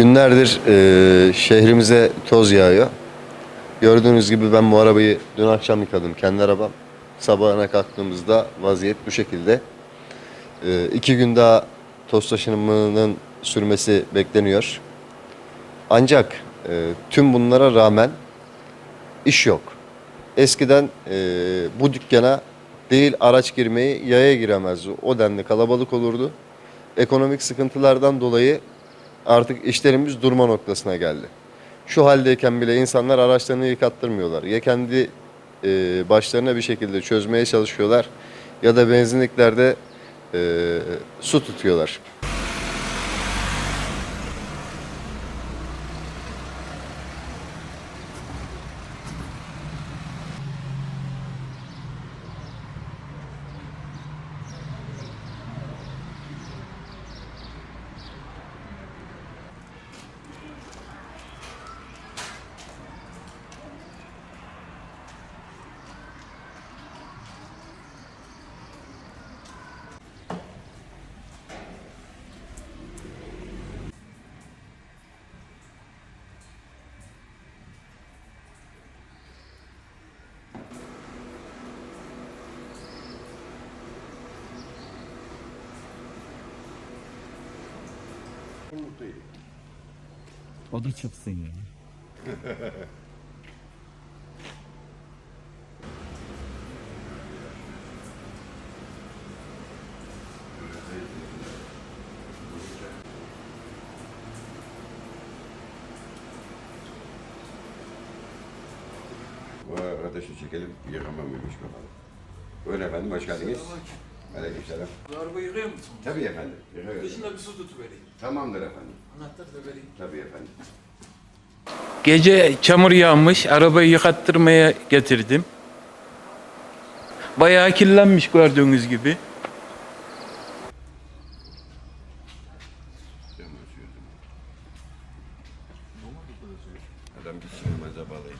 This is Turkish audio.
Günlerdir e, şehrimize toz yağıyor. Gördüğünüz gibi ben bu arabayı dün akşam yıkadım. Kendi arabam. Sabahına kalktığımızda vaziyet bu şekilde. E, iki gün daha toz taşınımının sürmesi bekleniyor. Ancak e, tüm bunlara rağmen iş yok. Eskiden e, bu dükkana değil araç girmeyi yaya giremezdi. O denli kalabalık olurdu. Ekonomik sıkıntılardan dolayı artık işlerimiz durma noktasına geldi. Şu haldeyken bile insanlar araçlarını yıkattırmıyorlar. Ya kendi e, başlarına bir şekilde çözmeye çalışıyorlar ya da benzinliklerde e, su tutuyorlar. O da çıksın ya. Bu arkadaşı çekelim, yıkamam mıymış bakalım. Buyurun efendim, hoş geldiniz. Aleykümselam. Darbe yıkıyor musun? Tabii efendim. Yıkıyorum. Dışında bir su tutuvereyim. Tamamdır efendim. Anahtar da vereyim. Tabii efendim. Gece çamur yağmış, arabayı yıkattırmaya getirdim. Bayağı kirlenmiş gördüğünüz gibi. Adam gitsin meze balayı.